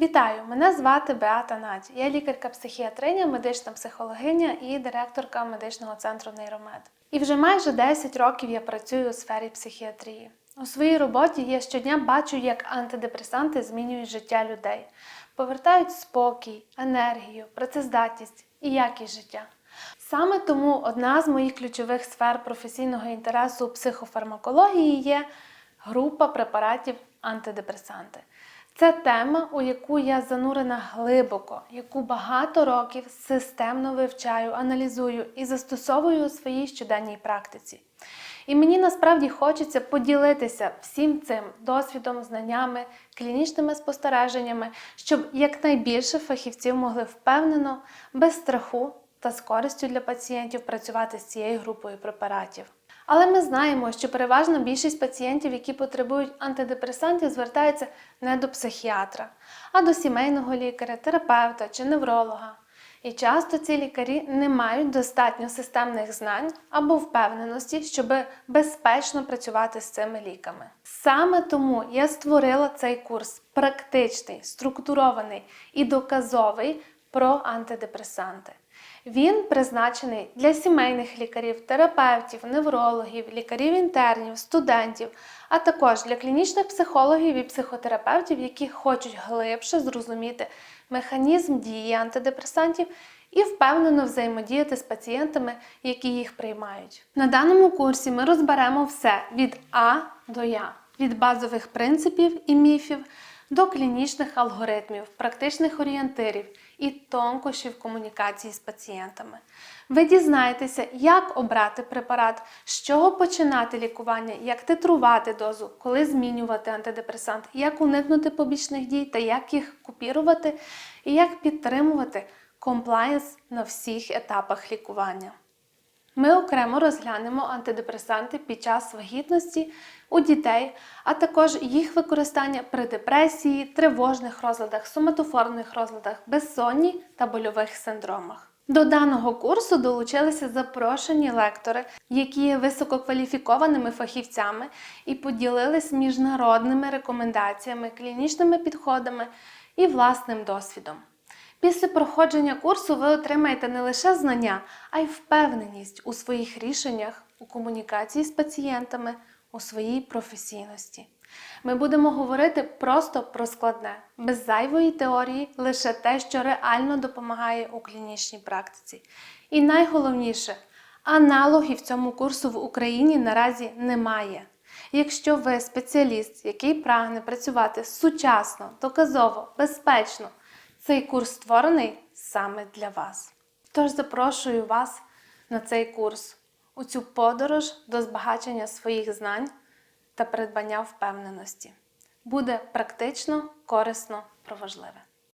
Вітаю! Мене звати Беата Надь. Я лікарка-психіатриня, медична психологиня і директорка медичного центру Нейромед. І вже майже 10 років я працюю у сфері психіатрії. У своїй роботі я щодня бачу, як антидепресанти змінюють життя людей, повертають спокій, енергію, працездатність і якість життя. Саме тому одна з моїх ключових сфер професійного інтересу психофармакології є група препаратів антидепресанти. Це тема, у яку я занурена глибоко, яку багато років системно вивчаю, аналізую і застосовую у своїй щоденній практиці. І мені насправді хочеться поділитися всім цим досвідом, знаннями, клінічними спостереженнями, щоб якнайбільше фахівців могли впевнено, без страху та з користю для пацієнтів працювати з цією групою препаратів. Але ми знаємо, що переважна більшість пацієнтів, які потребують антидепресантів, звертаються не до психіатра, а до сімейного лікаря, терапевта чи невролога. І часто ці лікарі не мають достатньо системних знань або впевненості, щоб безпечно працювати з цими ліками. Саме тому я створила цей курс практичний, структурований і доказовий про антидепресанти. Він призначений для сімейних лікарів, терапевтів, неврологів, лікарів-інтернів, студентів, а також для клінічних психологів і психотерапевтів, які хочуть глибше зрозуміти механізм дії антидепресантів і впевнено взаємодіяти з пацієнтами, які їх приймають. На даному курсі ми розберемо все від А до Я, від базових принципів і міфів до клінічних алгоритмів, практичних орієнтирів і тонкощів комунікації з пацієнтами. Ви дізнаєтеся, як обрати препарат, з чого починати лікування, як титрувати дозу, коли змінювати антидепресант, як уникнути побічних дій та як їх купірувати, і як підтримувати комплаєнс на всіх етапах лікування. Ми окремо розглянемо антидепресанти під час вагітності у дітей, а також їх використання при депресії, тривожних розладах, соматоформних розладах, безсонні та больових синдромах. До даного курсу долучилися запрошені лектори, які є висококваліфікованими фахівцями і поділились міжнародними рекомендаціями, клінічними підходами і власним досвідом. Після проходження курсу ви отримаєте не лише знання, а й впевненість у своїх рішеннях, у комунікації з пацієнтами, у своїй професійності. Ми будемо говорити просто про складне, без зайвої теорії, лише те, що реально допомагає у клінічній практиці. І найголовніше, аналогів цьому курсу в Україні наразі немає. Якщо ви спеціаліст, який прагне працювати сучасно, доказово, безпечно, цей курс створений саме для вас. Тож запрошую вас на цей курс, у цю подорож до збагачення своїх знань та придбання впевненості. Буде практично, корисно, про важливе.